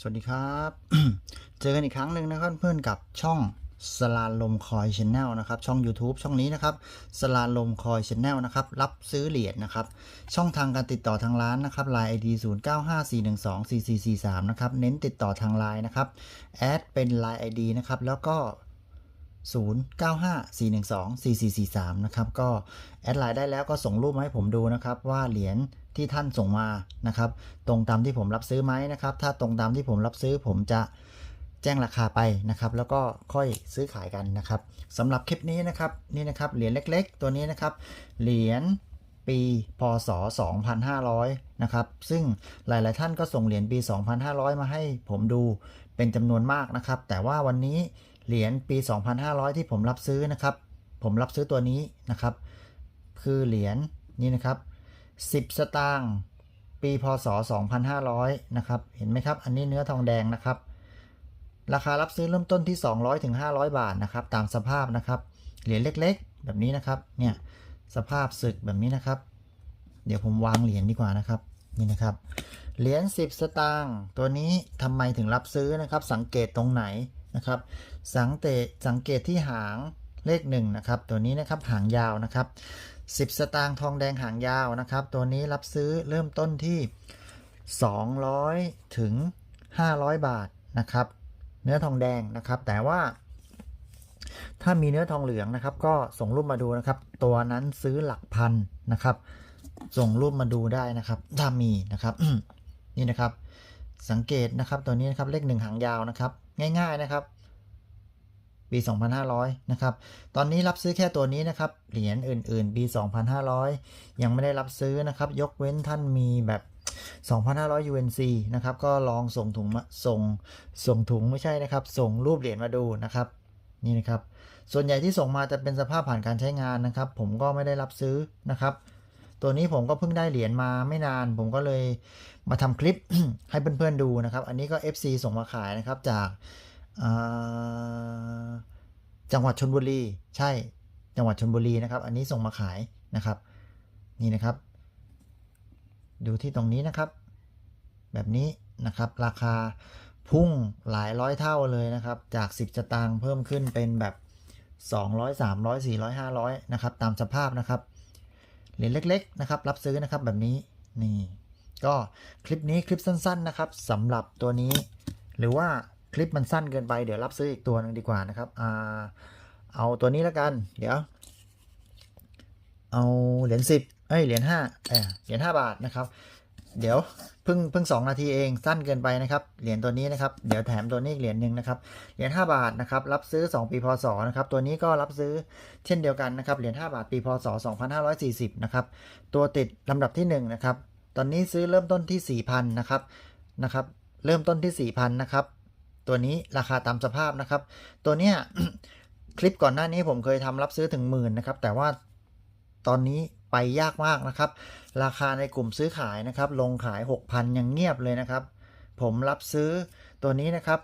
สวัสดีครับ เจอกันอีกครั้งหนึ่งนะครับเพื่อนกับช่องสลาลมคอยชแนลนะครับ ช่อง YouTube ช่องนี้นะครับสลาลมคอยชแนลนะครับ รับซื้อเหรียญนะครับ ช่องทางการติดต่อทางร้านนะครับไลน์ไอดีศูนย์เก้าห้าสี่หนึ่งสองสี่สี่สามนะครับ เน้นติดต่อทางไลน์นะครับ แอดเป็นไลน์ไอดีนะครับ แล้วก็ 0954124443 นะครับ ก็แอดไลน์ได้แล้วก็ส่งรูปมาให้ผมดูนะครับ ว่าเหรียญที่ท่านส่งมานะครับ ตรงตามที่ผมรับซื้อไหมนะครับ ถ้าตรงตามที่ผมรับซื้อผมจะแจ้งราคาไปนะครับ แล้วก็ค่อยซื้อขายกันนะครับสำหรับคลิปนี้นะครับนี่นะครับเหรียญเล็กๆ ตัวนี้นะครับ เหรียญปีพศ 2500 นะครับ ซึ่งหลาย ๆ ท่านก็ส่งเหรียญปี 2500 มาให้ผมดูเป็นจำนวนมากนะครับ แต่ว่าวันนี้ เหรียญปี 2500 ที่ผมรับซื้อนะครับ ผมรับซื้อตัวนี้นะครับ คือเหรียญนี่นะครับ 10 สตางค์ปีพศ 2500 นะครับ เห็นไหมครับ อันนี้เนื้อทองแดงนะครับ ราคารับซื้อเริ่มต้นที่ 200ถึง500 บาทนะครับ ตามสภาพนะครับ เหรียญเล็กๆ แบบนี้นะครับ เนี่ย สภาพสึกแบบนี้นะครับ เดี๋ยวผมวางเหรียญดีกว่านะครับ นี่นะครับ เหรียญ10 สตางค์ ตัวนี้ทำไมถึงรับซื้อนะครับ สังเกตตรงไหน นะครับ สังเกตสังเกตที่หางเลขหนึ่งนะครับ ตัวนี้นะครับหางยาวนะครับ 10 สตางค์ทองแดงหางยาวนะครับ ตัวนี้รับซื้อเริ่มต้นที่ 200 ถึง 500 บาทนะครับ เนื้อทองแดงนะครับ แต่ว่าถ้ามีเนื้อทองเหลืองนะครับ ก็ส่งรูปมาดูนะครับ ตัวนั้นซื้อหลักพันนะครับ ส่งรูปมาดูได้นะครับถ้ามีนะครับนี่นะครับ สังเกตนะครับตัวนี้นะครับเลขหนึ่งหางยาวนะครับ ง่าย ๆนะครับ ปี 2500 นะครับ ตอนนี้รับซื้อแค่ตัวนี้นะครับ เหรียญอื่น ๆ ปี 2500 ยังไม่ได้รับซื้อนะครับ ยกเว้นท่านมีแบบ 2,500 UNC นะครับ ก็ลองส่งถุงมาส่งส่งถุงไม่ใช่นะครับ ส่งรูปเหรียญมาดูนะครับ นี่นะครับ ส่วนใหญ่ที่ส่งมาจะเป็นสภาพผ่านการใช้งานนะครับ ผมก็ไม่ได้รับซื้อนะครับ ตัวนี้ผมก็เพิ่งได้เหรียญมาไม่นาน ผมก็เลยมาทำคลิปให้เพื่อนๆดูนะครับ อันนี้ก็ FC ส่งมาขายนะครับจากจังหวัดชนบุรี ใช่จังหวัดชนบุรีนะครับ อันนี้ส่งมาขายนะครับ นี่นะครับ ดูที่ตรงนี้นะครับ แบบนี้นะครับ ราคาพุ่งหลายร้อยเท่าเลยนะครับ จาก 10สตางค์เพิ่มขึ้นเป็นแบบ 200 300 400 500นะครับ ตามสภาพนะครับ เหรียญเล็กๆนะครับรับซื้อนะครับแบบนี้นี่ก็คลิปนี้คลิปสั้น ๆนะครับสำหรับตัวนี้ หรือว่าคลิปมันสั้นเกินไปเดี๋ยวรับซื้ออีกตัวหนึงดีกว่านะครับอ่าเอาตัวนี้แล้วกัน เดี๋ยว เอาเหรียญสิบเอ้ยเหรียญห้าเออเหรียญห้าบาทนะครับ เดี๋ยวเพิ่งเพิ่งสองนาทีเองสั้นเกินไปนะครับ เหรียญตัวนี้นะครับ เดี๋ยวแถมตัวนี้อีกเหรียญหนึ่งนะครับ เหรียญ5บาทนะครับ รับซื้อ 2 ปีพศนะครับ ตัวนี้ก็รับซื้อเช่นเดียวกันนะครับ เหรียญ5บาทปีพศ 2540 นะครับ ตัวติดลำดับที่1นะครับ ตอนนี้ซื้อเริ่มต้นที่ 4,000 นะครับ นะครับ เริ่มต้นที่ 4,000 นะครับ ตัวนี้ราคาตามสภาพนะครับ ตัวเนี้ยคลิปก่อนหน้านี้ผมเคยทำรับซื้อถึงหมื่นนะครับ แต่ว่าตอนนี้ไปยากมากนะครับ ราคาในกลุ่มซื้อขายนะครับ ลงขาย 6,000 ยังเงียบเลยนะครับ ผมรับซื้อตัวนี้นะครับ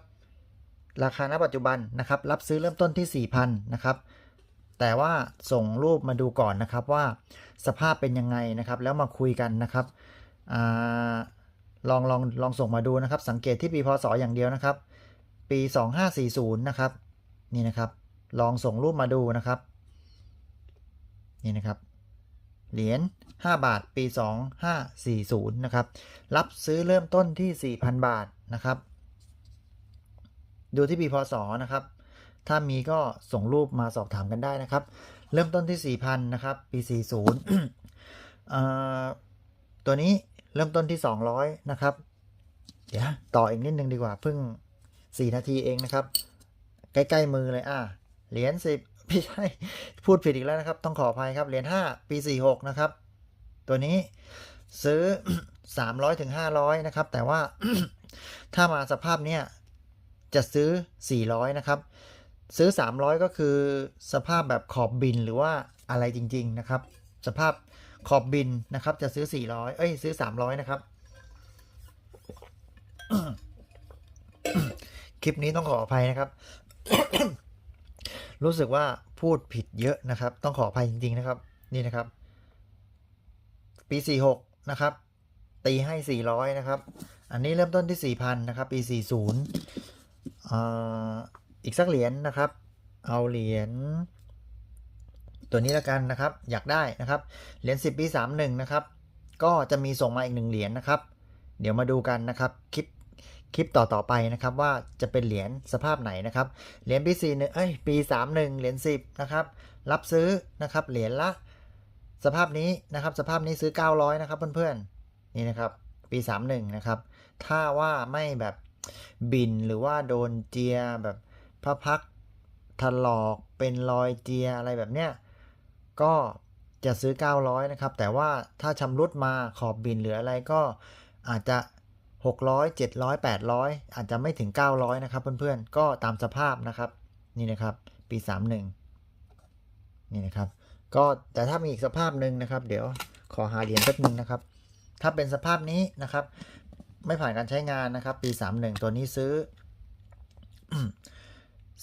ราคาณปัจจุบันนะครับ รับซื้อเริ่มต้นที่ 4,000 นะครับ แต่ว่าส่งรูปมาดูก่อนนะครับว่าสภาพเป็นยังไงนะครับ แล้วมาคุยกันนะครับอลองลองลองส่งมาดูนะครับ สังเกตที่ปีพศอย่างเดียวนะครับ ปี 2540 นะครับ นี่นะครับ ลองส่งรูปมาดูนะครับ นี่นะครับ เหรียญ5บาทปี 2540นะครับรับซื้อเริ่มต้นที่ 4,000 บาทนะครับ ดูที่ปีพศนะครับ ถ้ามีก็ส่งรูปมาสอบถามกันได้นะครับ เริ่มต้นที่ 4,000นะครับปี 40 ตัวนี้เริ่มต้นที่ 200นะครับเดี๋ยวต่ออีกนิดนึงดีกว่าเพิ่ง 4 นาทีเองนะครับ ใกล้ ๆ มือเลยอะเหรียญ10 ไม่ใช่ พูดผิดอีกแล้วนะครับ ต้องขออภัยครับ เหรียญ5 ปี 46 นะครับ ตัวนี้ซื้อ 300ถึง500 นะครับ แต่ว่าถ้ามาสภาพเนี้ยจะซื้อ 400 นะครับ ซื้อ 300 ก็คือสภาพแบบขอบบินหรือว่าอะไรจริง ๆ นะครับ สภาพขอบบินนะครับ จะซื้อ 400 เอ้ย ซื้อ 300 นะครับ คลิปนี้ต้องขออภัยนะครับ รู้สึกว่าพูดผิดเยอะนะครับ ต้องขออภัยจริง ๆ นะครับ นี่นะครับ ปี 46 นะครับ ตีให้ 400 นะครับ อันนี้เริ่มต้นที่ 4,000 นะครับ ปี 40อีกสักเหรียญนะครับ เอาเหรียญตัวนี้แล้วกันนะครับ อยากได้นะครับ เหรียญ10 ปี 31 นะครับ ก็จะมีส่งมาอีกหนึ่งเหรียญนะครับ เดี๋ยวมาดูกันนะครับ คลิป คลิปต่อๆไปนะครับว่าจะเป็นเหรียญสภาพไหนนะครับ เหรียญปี4 1เอ้ยปี31เหรียญ10นะครับรับซื้อนะครับเหรียญละ สภาพนี้นะครับสภาพนี้ซื้อ 900นะครับเพื่อนๆนี่นะครับปี31นะครับถ้าว่าไม่แบบบินหรือว่าโดนเจียแบบพระพักถลอกเป็นรอยเจียอะไรแบบเนี้ยก็จะซื้อ 900นะครับแต่ว่าถ้าชำรุดมาขอบบินหรืออะไรก็อาจจะ 600 700 800 อาจจะไม่ถึง 900 นะครับ เพื่อนๆ ก็ตามสภาพนะครับ นี่นะครับปี 31 นี่นะครับ ก็แต่ถ้ามีอีกสภาพหนึ่งนะครับ เดี๋ยวขอหาเหรียญแป๊บนึงนะครับ ถ้าเป็นสภาพนี้นะครับ ไม่ผ่านการใช้งานนะครับ ปี 31 ตัวนี้ซื้อ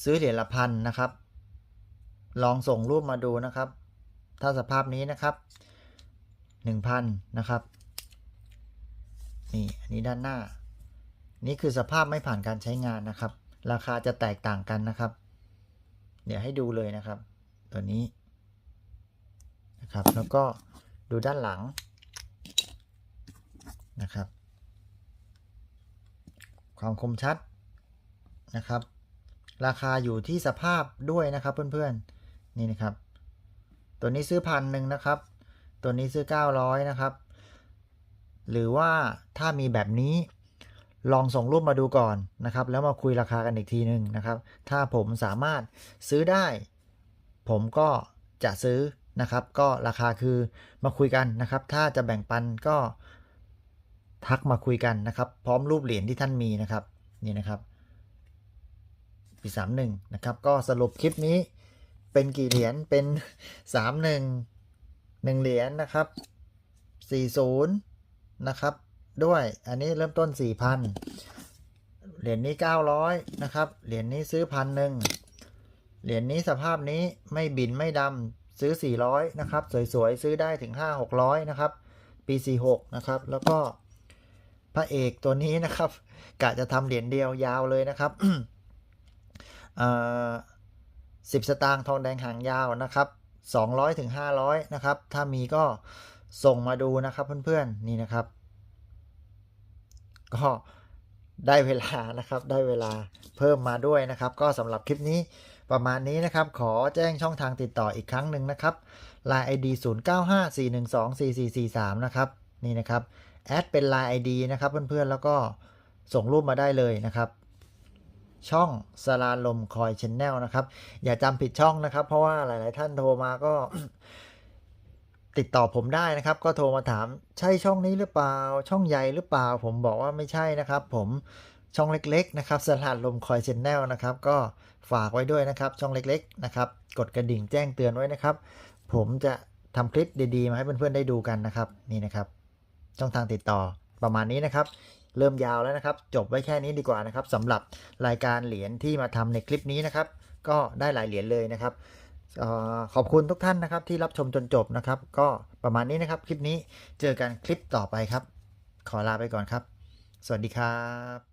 ซื้อเหรียญละพันนะครับ ลองส่งรูปมาดูนะครับ ถ้าสภาพนี้นะครับ 1,000 นะครับ นี่อันนี้ด้านหน้า นี่คือสภาพไม่ผ่านการใช้งานนะครับ ราคาจะแตกต่างกันนะครับ เดี๋ยวให้ดูเลยนะครับ ตัวนี้นะครับ แล้วก็ดูด้านหลังนะครับ ความคมชัดนะครับ ราคาอยู่ที่สภาพด้วยนะครับเพื่อนๆนี่นะครับ ตัวนี้ซื้อพันหนึ่งนะครับ ตัวนี้ซื้อ 900นะครับ หรือว่าถ้ามีแบบนี้ลองส่งรูปมาดูก่อนนะครับ แล้วมาคุยราคากันอีกทีหนึ่งนะครับ ถ้าผมสามารถซื้อได้ ผมก็จะซื้อนะครับ ก็ราคาคือมาคุยกันนะครับ ถ้าจะแบ่งปันก็ทักมาคุยกันนะครับ พร้อมรูปเหรียญที่ท่านมีนะครับนี่นะครับปีสามหนึ่งนะครับ ก็สรุปคลิปนี้เป็นกี่เหรียญเป็นสามหนึ่งหนึ่งเหรียญนะครับสี่ศูนย์ นะครับ ด้วยอันนี้เริ่มต้นสี่พันเหรียญนี้เก้าร้อยนะครับ เหรียญนี้ซื้อพันหนึ่งเหรียญนี้สภาพนี้ไม่บินไม่ดำซื้อ 400 นะครับ สวยๆ ซื้อได้ถึง 5 600 นะครับ ปี 46 นะครับ แล้วก็พระเอกตัวนี้นะครับกะจะทำเหรียญเดียวยาวเลยนะครับสิบสตางค์ทองแดงหางยาวนะครับ 200ถึง500 นะครับ ถ้ามีก็ ส่งมาดูนะครับเพื่อนๆนี่นะครับ ก็ได้เวลานะครับได้เวลาเพิ่มมาด้วยนะครับ ก็สำหรับคลิปนี้ประมาณนี้นะครับ ขอแจ้งช่องทางติดต่ออีกครั้งหนึ่งนะครับ Line ID 0954124443 นะครับ นี่นะครับแอดเป็น Line ID นะครับเพื่อนๆ แล้วก็ส่งรูปมาได้เลยนะครับ ช่องสลาลมคอยชแนลนะครับ อย่าจำผิดช่องนะครับ เพราะว่าหลายๆท่านโทรมาก็ ติดต่อผมได้นะครับ ก็โทรมาถามใช่ช่องนี้หรือเปล่า ช่องใหญ่หรือเปล่า ผมบอกว่าไม่ใช่นะครับ ผมช่องเล็กๆนะครับสลาลมคอยเชแนลนะครับ ก็ฝากไว้ด้วยนะครับ ช่องเล็กๆนะครับ กดกระดิ่งแจ้งเตือนไว้นะครับ ผมจะทำคลิปดีๆ มาให้เพื่อนๆได้ดูกันนะครับ นี่นะครับ ช่องทางติดต่อประมาณนี้นะครับ เริ่มยาวแล้วนะครับ จบไว้แค่นี้ดีกว่านะครับสำหรับรายการเหรียญที่มาทำในคลิปนี้นะครับ ก็ได้หลายเหรียญเลยนะครับ ขอบคุณทุกท่านนะครับที่รับชมจนจบนะครับ ก็ประมาณนี้นะครับ คลิปนี้เจอกันคลิปต่อไปครับ ขอลาไปก่อนครับ สวัสดีครับ